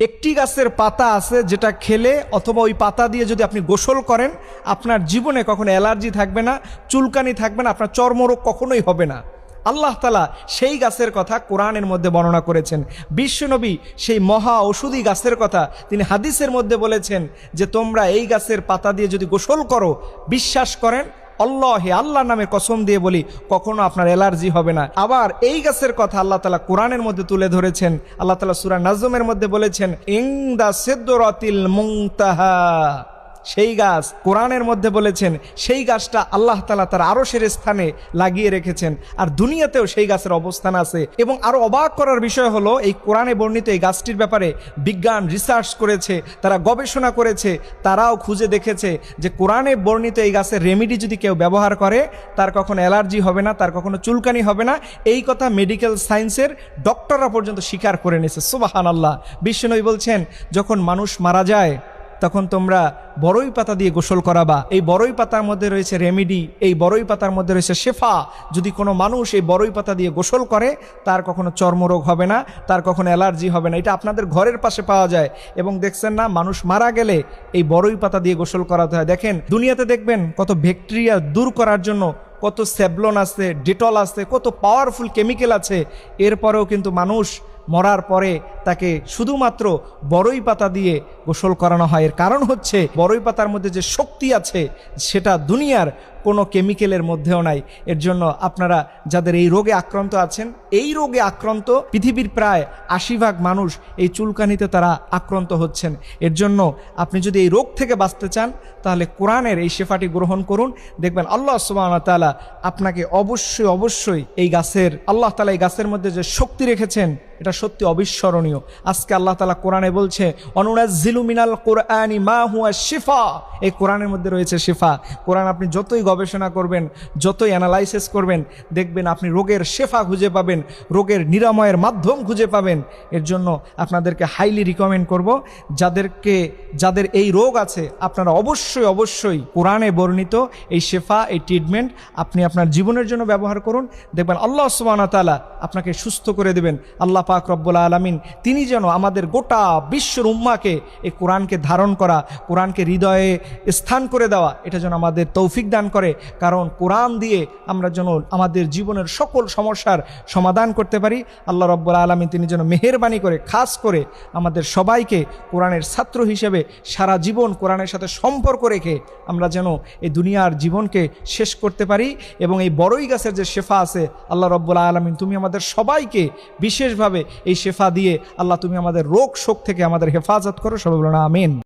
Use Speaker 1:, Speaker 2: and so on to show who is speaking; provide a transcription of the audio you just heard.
Speaker 1: একটি গাছের পাতা আছে যেটা খেলে অথবা ওই পাতা দিয়ে যদি আপনি গোসল করেন, আপনার জীবনে কখনো অ্যালার্জি থাকবে না, চুলকানি থাকবে না, আপনার চর্মরোগ কখনোই হবে না। আল্লাহ তালা সেই গাছের কথা কোরআনের মধ্যে বর্ণনা করেছেন। বিশ্বনবী সেই মহা ওষুধি গাছের কথা তিনি হাদিসের মধ্যে বলেছেন যে তোমরা এই গাছের পাতা দিয়ে যদি গোসল করো, বিশ্বাস করেন আল্লাহ হে আল্লাহ নামে কসম দিয়ে বলি, কখনো আপনার অ্যালার্জি হবে না। আবার এই গাছের কথা আল্লাহ তালা কোরআনের মধ্যে তুলে ধরেছেন। আল্লাহ তালা সুরা নাজমের মধ্যে বলেছেন ইংদা সেদ্দরাতিল মুংতাহা সেই গাছ কোরআনের মধ্যে বলেছেন, সেই গাছটা আল্লাহ তালা তার আরশের স্থানে লাগিয়ে রেখেছেন। আর দুনিয়াতেও সেই গাছের অবস্থান আছে। এবং আরও অবাক করার বিষয় হলো, এই কোরআনে বর্ণিত এই গাছটির ব্যাপারে বিজ্ঞান রিসার্চ করেছে, তারা গবেষণা করেছে, তারাও খুঁজে দেখেছে যে কোরআনে বর্ণিত এই গাছের রেমেডি যদি কেউ ব্যবহার করে, তার কখনো অ্যালার্জি হবে না, তার কখনো চুলকানি হবে না। এই কথা মেডিকেল সায়েন্সের ডক্টররা পর্যন্ত স্বীকার করে নিয়েছে। সুবাহান আল্লাহ বিশ্বনবী বলছেন, যখন মানুষ মারা যায় তখন তোমরা বড়ই পাতা দিয়ে গোসল করাবা। এই বড়ই পাতার মধ্যে রয়েছে রেমিডি, এই বড়ই পাতার মধ্যে রয়েছে শেফা। যদি কোনো মানুষ এই বড়ই পাতা দিয়ে গোসল করে, তার কখনো চর্মরোগ হবে না, তার কখনো অ্যালার্জি হবে না। এটা আপনাদের ঘরের পাশে পাওয়া যায়। এবং দেখছেন না, মানুষ মারা গেলে এই বড়ই পাতা দিয়ে গোসল করাতে হয়। দেখেন, দুনিয়াতে দেখবেন কত ব্যাকটেরিয়া দূর করার জন্য কত স্যাবলন আছে, ডেটল আছে, কত পাওয়ারফুল কেমিক্যাল আছে। এরপরেও কিন্তু মানুষ মরার পরে তাকে শুধুমাত্র বড়ই পাতা দিয়ে গোসল করানো হয়। এর কারণ হচ্ছে, বড়ই পাতার মধ্যে যে শক্তি আছে, সেটা দুনিয়ার কোনো কেমিক্যালের মধ্যেও নাই। এর জন্য আপনারা যাদের এই রোগে আক্রান্ত আছেন, এই রোগে আক্রান্ত পৃথিবীর প্রায় আশি ভাগ মানুষ এই চুলকানিতে তারা আক্রান্ত হচ্ছেন। এর জন্য আপনি যদি এই রোগ থেকে বাঁচতে চান, তাহলে কোরআনের এই শেফাটি গ্রহণ করুন। দেখবেন আল্লাহ তালা আপনাকে অবশ্যই অবশ্যই এই গাছের, আল্লাহ তালা এই গাছের মধ্যে যে শক্তি রেখেছেন, এটা সত্যি অবিস্মরণীয়। আজকে আল্লাহ তালা কোরআনে বলছে অনুনাজিলু মিনাল কোরআনি মা হুয়া শিফা। এই কোরআনের মধ্যে রয়েছে শিফা। কোরআন আপনি যতই গবেষণা করবেন, যতই অ্যানালাইসিস করবেন, দেখবেন আপনি রোগের শেফা খুঁজে পাবেন, রোগের নিরাময়ের মাধ্যম খুঁজে পাবেন। এর জন্য আপনাদেরকে হাইলি রিকমেন্ড করব, যাদেরকে, যাদের এই রোগ আছে, আপনারা অবশ্যই অবশ্যই কোরআনে বর্ণিত এই শেফা, এই ট্রিটমেন্ট আপনি আপনার জীবনের জন্য ব্যবহার করুন। দেখবেন আল্লাহ সুবাহ তালা আপনাকে সুস্থ করে দেবেন। আল্লাহ পাক রব্বুল আলমিন তিনি যেন আমাদের গোটা বিশ্বের উম্মাকে এই কোরআনকে ধারণ করা, কোরআনকে হৃদয়ে স্থান করে দেওয়া, এটা যেন আমাদের তৌফিক দান করে। কারণ কোরআন দিয়ে আমরা যেন আমাদের জীবনের সকল সমস্যার সমাধান করতে পারি। আল্লাহ রব্বুল আলমিন তিনি যেন মেহরবানি করে, খাস করে আমাদের সবাইকে কোরআনের ছাত্র হিসেবে সারা জীবন কোরআনের সাথে সম্পর্ক রেখে আমরা যেন এই দুনিয়ার জীবনকে শেষ করতে পারি এবং এই বড়ই গাছের যে শেফা আছে, আল্লাহ রব্বুল আলমিন, তুমি আমাদের সবাইকে বিশেষভাবে এই শেফা দিয়ে আল্লাহ তুমি আমাদের রোগ শোক থেকে আমাদের হেফাজত করো। সবাই বলো না আমিন।